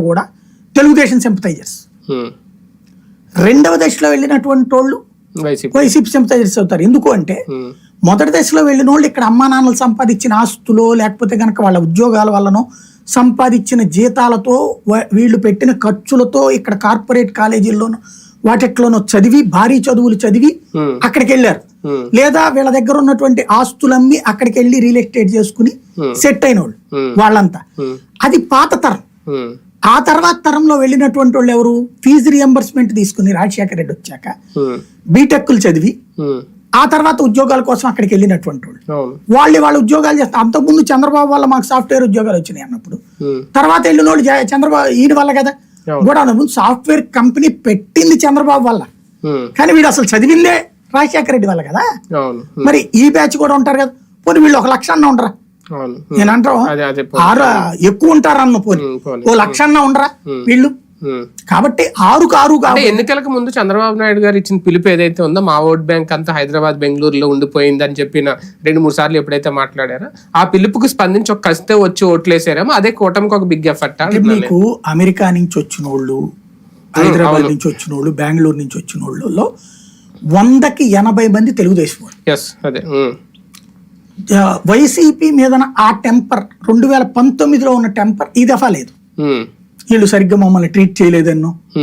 కూడా తెలుగుదేశం సింపతైజర్స్. రెండవ దశలో వెళ్ళినటువంటి వాళ్ళు వైసీపీ సింపతైజర్స్ అవుతారు ఎందుకు అంటే. మొదటి దశలో వెళ్ళిన వాళ్ళు ఇక్కడ అమ్మా నాన్నలు సంపాదించిన ఆస్తులో లేకపోతే కనుక వాళ్ళ ఉద్యోగాల వల్లనో సంపాదించిన జీతాలతో వీళ్ళు పెట్టిన ఖర్చులతో ఇక్కడ కార్పొరేట్ కాలేజీల్లోనూ వాటిట్లోనో చదివి భారీ చదువులు చదివి. అక్కడికి వెళ్ళారు. లేదా వీళ్ళ దగ్గర ఉన్నటువంటి ఆస్తులమ్మి అక్కడికి వెళ్ళి రియల్ ఎస్టేట్ చేసుకుని సెట్ అయిన వాళ్ళు. వాళ్ళంతా. అది పాత తరం. ఆ తర్వాత తరంలో వెళ్ళినటువంటి వాళ్ళు ఎవరు ఫీజు రియంబర్స్మెంట్ తీసుకుని రాజశేఖర రెడ్డి వచ్చాక. బీటెక్లు చదివి. ఆ తర్వాత ఉద్యోగాల కోసం అక్కడికి వెళ్ళినటువంటి వాళ్ళు వాళ్ళు వాళ్ళ ఉద్యోగాలు చేస్తారు అంతకుముందు చంద్రబాబు వల్ల మాకు సాఫ్ట్వేర్ ఉద్యోగాలు వచ్చినాయి అన్నప్పుడు. తర్వాత వెళ్ళిన వాళ్ళు చంద్రబాబు ఈయన వల్ల కదా. కూడా అంతకుముందు సాఫ్ట్వేర్ కంపెనీ పెట్టింది చంద్రబాబు వల్ల. కానీ వీడు అసలు చదివిందే రాజశేఖర రెడ్డి వల్ల కదా. మరి ఈ బ్యాచ్ కూడా ఉంటారు కదా పోనీ వీళ్ళు ఒక లక్ష అన్న ఉండరా. నేను అంటారు అదే అదే పో- ఆరు ఎక్కువ ఉంటారన్న పోనీ. ఓ లక్ష అన్న ఉండరా వీళ్ళు. కాబట్టి ఆరు అంటే కాబట్టి ఎన్నికలకు ముందు చంద్రబాబు నాయుడు గారు ఇచ్చిన పిలుపు ఏదైతే ఉందో మా ఓట్ బ్యాంక్ అంతా హైదరాబాద్ బెంగళూరులో ఉండిపోయింది అని చెప్పిన రెండు మూడు సార్లు ఎప్పుడైతే మాట్లాడారో ఆ పిలుపుకి స్పందించి ఒక కసితే వచ్చి ఓట్లేసారేమో అదే కూటమికి ఒక బిగ్ ఎఫర్ట్ మీకు అమెరికా నుంచి వచ్చిన వాళ్ళు హైదరాబాద్ నుంచి వచ్చిన వాళ్ళు బెంగళూరు నుంచి వచ్చిన వాళ్ళలో వందకి ఎనభై మంది తెలుగుదేశం వాళ్ళు. ఎస్ అదే. వైసీపీ మీద ఆ టెంపర్ రెండు వేల పంతొమ్మిదిలో ఉన్న టెంపర్ ఈ దఫా లేదు. వీళ్ళు సరిగ్గా మమ్మల్ని ట్రీట్ చేయలేదన్నో.